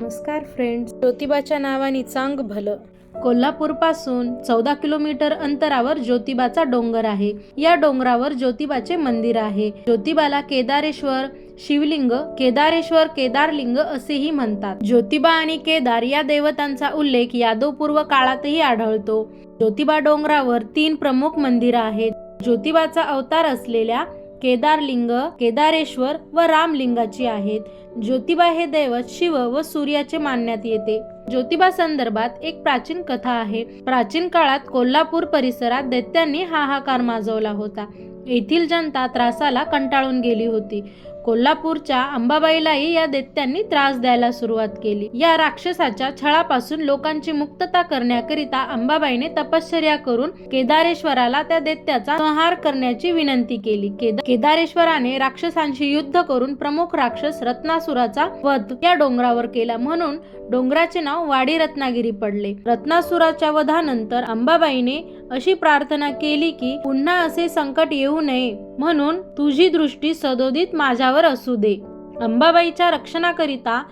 नमस्कार फ्रेंड्स ज्योतिबाच्या नावाने चांग भलं. कोल्हापूरपासून चौदा किलोमीटर अंतरावर ज्योतिबाचा डोंगर आहे. या डोंगरावर ज्योतिबाचे मंदिर आहे. ज्योतिबाला केदारेश्वर शिवलिंग केदारेश्वर केदारलिंग असेही म्हणतात. ज्योतिबा आणि केदार या देवतांचा उल्लेख यादवपूर्व काळातही आढळतो. ज्योतिबा डोंगरावर तीन प्रमुख मंदिरं आहेत. ज्योतिबाचा अवतार असलेल्या केदारलिंग केदारेश्वर व रामलिंगाची आहेत. ज्योतिबा हे दैवत शिव व सूर्याचे मानण्यात येते. ज्योतिबा संदर्भात एक प्राचीन कथा आहे. प्राचीन काळात कोल्हापूर परिसरात दैत्यांनी हाहाकार माजवला होता. येथील जनता त्रासाला कंटाळून गेली होती. कोल्हापूरच्या अंबाबाईलाही या दैत्यांनी त्रास द्यायला सुरुवात केली. या राक्षसाच्या छळापासून लोकांची मुक्तता करण्याकरिता अंबाबाईने तपश्चर्या करून केदारेश्वराला त्या दैत्याचा संहार करण्याची विनंती केली. केद केदारेश्वराने राक्षसांशी युद्ध करून प्रमुख राक्षस रत्नासुराचा वध या डोंगरावर केला. म्हणून डोंगराचे नाव वाडी रत्नागिरी पडले. रत्नासुराच्या वधानंतर अंबाबाईने अशी प्रार्थना केली की पुन्हा असे संकट येऊ नये. म्हणून तुझी दृष्टी सदोदित माझ्यावर असू दे. अंबाबाईच्या रक्षणाकरिता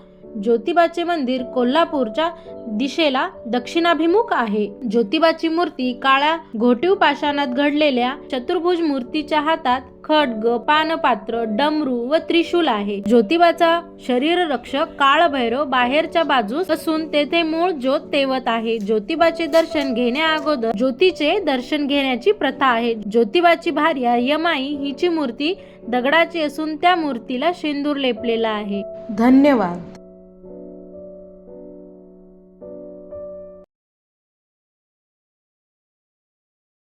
ज्योतिबाचे मंदिर कोल्हापूरच्या दिशेला दक्षिणाभिमुख आहे. ज्योतिबाची मूर्ती काळ्या घोटीव पाषाणात घडलेल्या चतुर्भुज मूर्तीच्या हातात खड्ग पानपात्र डमरू व त्रिशूल आहे. ज्योतिबाचा शरीर रक्षक काळभैरव बाहेरच्या बाजूस असून तेथे मूळ ज्योत तेवत आहे. ज्योतिबाचे दर्शन घेण्या अगोदर ज्योतीचे दर्शन घेण्याची प्रथा आहे. ज्योतिबाची भार्या यमाई हिची मूर्ती दगडाची असून त्या मूर्तीला शेंदूर लेपलेला आहे. धन्यवाद.